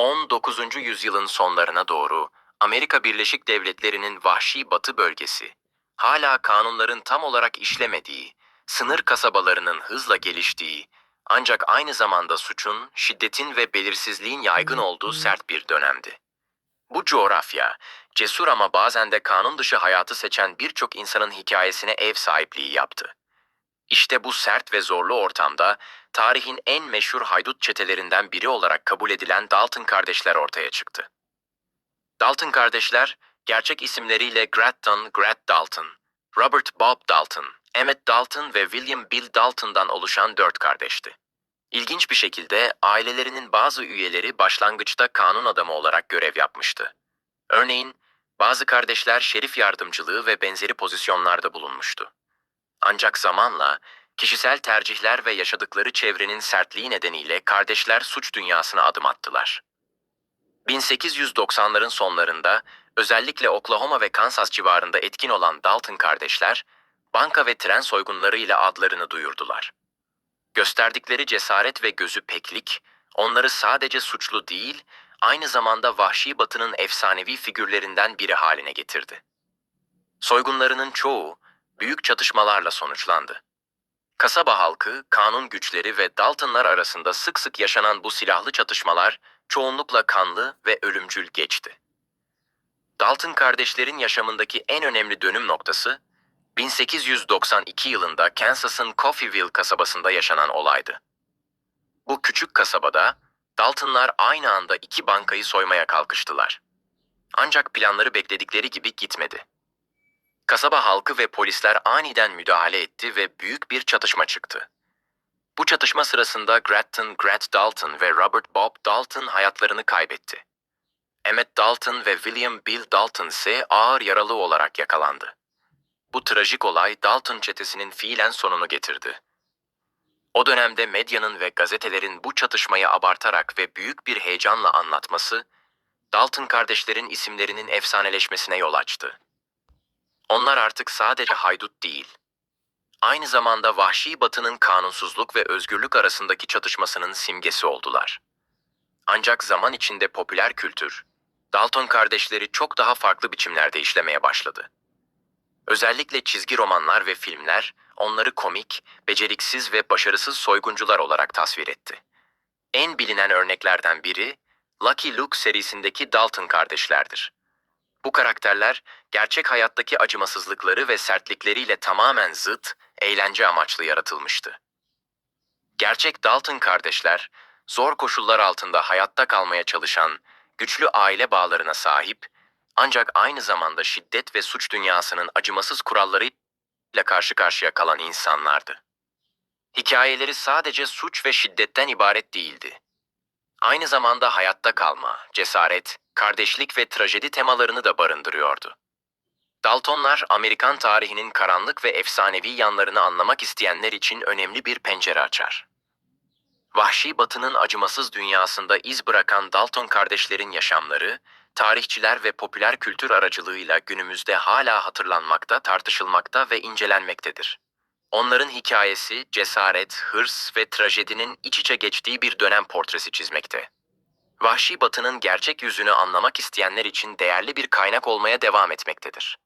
19. yüzyılın sonlarına doğru Amerika Birleşik Devletleri'nin vahşi batı bölgesi, hala kanunların tam olarak işlemediği, sınır kasabalarının hızla geliştiği, ancak aynı zamanda suçun, şiddetin ve belirsizliğin yaygın olduğu sert bir dönemdi. Bu coğrafya, cesur ama bazen de kanun dışı hayatı seçen birçok insanın hikayesine ev sahipliği yaptı. İşte bu sert ve zorlu ortamda tarihin en meşhur haydut çetelerinden biri olarak kabul edilen Dalton kardeşler ortaya çıktı. Dalton kardeşler, gerçek isimleriyle Gratton Grat Dalton, Robert Bob Dalton, Emmett Dalton ve William Bill Dalton'dan oluşan dört kardeşti. İlginç bir şekilde ailelerinin bazı üyeleri başlangıçta kanun adamı olarak görev yapmıştı. Örneğin, bazı kardeşler şerif yardımcılığı ve benzeri pozisyonlarda bulunmuştu. Ancak zamanla kişisel tercihler ve yaşadıkları çevrenin sertliği nedeniyle kardeşler suç dünyasına adım attılar. 1890'ların sonlarında özellikle Oklahoma ve Kansas civarında etkin olan Dalton kardeşler, banka ve tren soygunlarıyla adlarını duyurdular. Gösterdikleri cesaret ve gözü peklik, onları sadece suçlu değil, aynı zamanda vahşi batının efsanevi figürlerinden biri haline getirdi. Soygunlarının çoğu büyük çatışmalarla sonuçlandı. Kasaba halkı, kanun güçleri ve Daltonlar arasında sık sık yaşanan bu silahlı çatışmalar çoğunlukla kanlı ve ölümcül geçti. Dalton kardeşlerin yaşamındaki en önemli dönüm noktası 1892 yılında Kansas'ın Coffeyville kasabasında yaşanan olaydı. Bu küçük kasabada Daltonlar aynı anda iki bankayı soymaya kalkıştılar. Ancak planları bekledikleri gibi gitmedi. Kasaba halkı ve polisler aniden müdahale etti ve büyük bir çatışma çıktı. Bu çatışma sırasında Gratton Grat Dalton ve Robert Bob Dalton hayatlarını kaybetti. Emmett Dalton ve William Bill Dalton ise ağır yaralı olarak yakalandı. Bu trajik olay Dalton çetesinin fiilen sonunu getirdi. O dönemde medyanın ve gazetelerin bu çatışmayı abartarak ve büyük bir heyecanla anlatması, Dalton kardeşlerin isimlerinin efsaneleşmesine yol açtı. Onlar artık sadece haydut değil, aynı zamanda vahşi batının kanunsuzluk ve özgürlük arasındaki çatışmasının simgesi oldular. Ancak zaman içinde popüler kültür, Dalton kardeşleri çok daha farklı biçimlerde işlemeye başladı. Özellikle çizgi romanlar ve filmler onları komik, beceriksiz ve başarısız soyguncular olarak tasvir etti. En bilinen örneklerden biri Lucky Luke serisindeki Dalton kardeşlerdir. Bu karakterler gerçek hayattaki acımasızlıkları ve sertlikleriyle tamamen zıt, eğlence amaçlı yaratılmıştı. Gerçek Dalton kardeşler, zor koşullar altında hayatta kalmaya çalışan, güçlü aile bağlarına sahip, ancak aynı zamanda şiddet ve suç dünyasının acımasız kurallarıyla karşı karşıya kalan insanlardı. Hikayeleri sadece suç ve şiddetten ibaret değildi. Aynı zamanda hayatta kalma, cesaret, kardeşlik ve trajedi temalarını da barındırıyordu. Daltonlar, Amerikan tarihinin karanlık ve efsanevi yanlarını anlamak isteyenler için önemli bir pencere açar. Vahşi Batı'nın acımasız dünyasında iz bırakan Dalton kardeşlerin yaşamları, tarihçiler ve popüler kültür aracılığıyla günümüzde hala hatırlanmakta, tartışılmakta ve incelenmektedir. Onların hikayesi, cesaret, hırs ve trajedinin iç içe geçtiği bir dönem portresi çizmekte. Vahşi Batı'nın gerçek yüzünü anlamak isteyenler için değerli bir kaynak olmaya devam etmektedir.